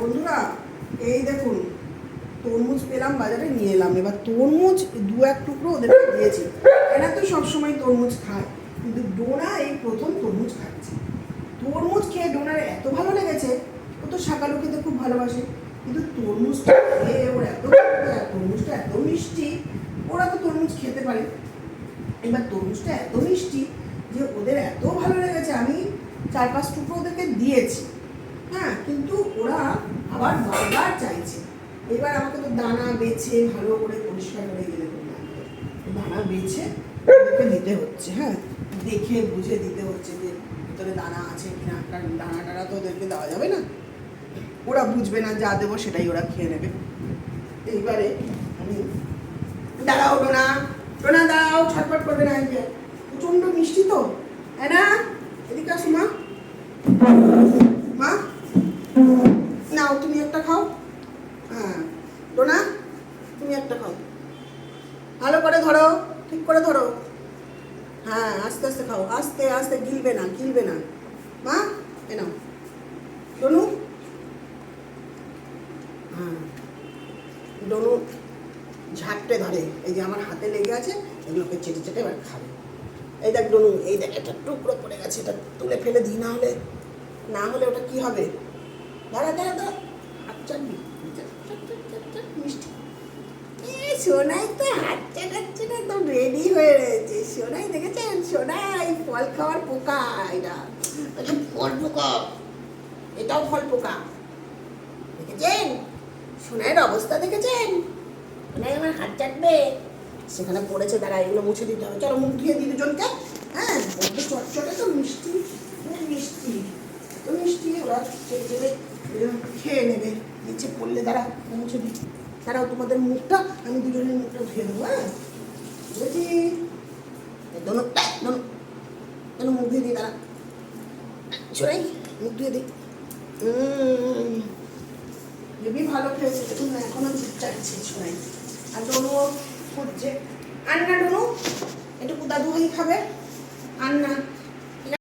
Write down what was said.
বন্ধুরা, এই দেখুন, তরমুজ পেলাম, বাজারে নিয়ে এলাম। এবার তরমুজ দু এক টুকরো ওদেরকে দিয়েছি। এরা তো সবসময় তরমুজ খায়, কিন্তু ডোনা এই প্রথম তরমুজ খাচ্ছে। তরমুজ খেয়ে ডোনার এত ভালো লেগেছে, ও তো শাকালু খেতে খুব ভালোবাসে, কিন্তু তরমুজটা খেয়ে ওর এত তরমুজটা এত মিষ্টি, ওরা তো তরমুজ খেতে পারে। এবার তরমুজটা এত মিষ্টি যে ওদের এত ভালো লেগেছে, আমি চার পাঁচ টুকরো ওদেরকে দিয়েছি। হ্যাঁ কিন্তু ওরা আবার বারবার চাইছে। এবার আমাকে তো দানা বেছে ভালো করে পরিষ্কার করে গেলে দানা বেছে। ওদেরকে দিতে হচ্ছে হ্যাঁ। দেখে বুঝে দিতে হচ্ছে যে ভিতরে দানা আছে কিনা, কারণ দানা টানা তো ওদেরকে দেওয়া যাবে না। ওরা বুঝবে না যা দেবো সেটাই ওরা খেয়ে নেবে। এইবারে আমি, দাঁড়াও ডোনা ডোনা দাঁড়াও, ছটফট করবে না এই প্রচণ্ড মিষ্টি তো হ্যাঁ না? এদিকে আসো মা। নাও, তুমি একটা খাও। হ্যাঁ ডোনা, তুমি একটা খাও। ভালো করে ধরো, ঠিক করে ধরো। হ্যাঁ আস্তে আস্তে খাও, আস্তে আস্তে গিলবে না গিলবে না। মা, এ নাও। ডনু? হ্যাঁ ডনু ঝাপটে ধরে। এই যে আমার হাতে লেগে আছে, এগুলোকে চেটে চেটে এবার খাবে। এই দেখ ডনু, এই দেখ একটা টুকরো পড়ে গেছে, এটা তুলে ফেলে দিই না হলে। না হলে ওটা কি হবে? দাঁড়া দাঁড়া দাঁড়া। হাত চাটবি চাট, চাট, চাট, চাট, চাট, মিষ্টি সোনাই তো হাত চাটাচ্ছে না একদম রেডি হয়ে রয়েছে। সোনাই দেখেছেন? সোনাই ফল খাওয়ার পোকা এটা ফল পোকা? এটাও ফল পোকা। দেখেছেন? সোনাইয়ের অবস্থা দেখেছেন? সোনাই আমার হাত চাটবে। সেখানে পড়েছে দাঁড়া এগুলো মুছে দিতে হবে। চলো মুখ ধুয়ে দিই দুজনকে। হ্যাঁ চটচটে তো মিষ্টি। মিষ্টি। এত মিষ্টি ওরা খেয়ে নেবে। নিচে পড়লে দাঁড়া মুছে দিই দাঁড়াও, তোমাদের মুখটা, আমি দুজনের মুখটা ধুয়ে দেবো হ্যাঁ? বুঝেছি? দোনো দোনো দোনো মুখ ধুয়ে দিই, দাঁড়া। শোনাই মুখ ধুয়ে দিই। হেবি ভালো খেয়েছে, দেখুন না, এখনও দুধ চাইছে শোনাই আর ডোনুও খুঁজছে। আন্না ডোনু একটু দাদু খাবে। আন্না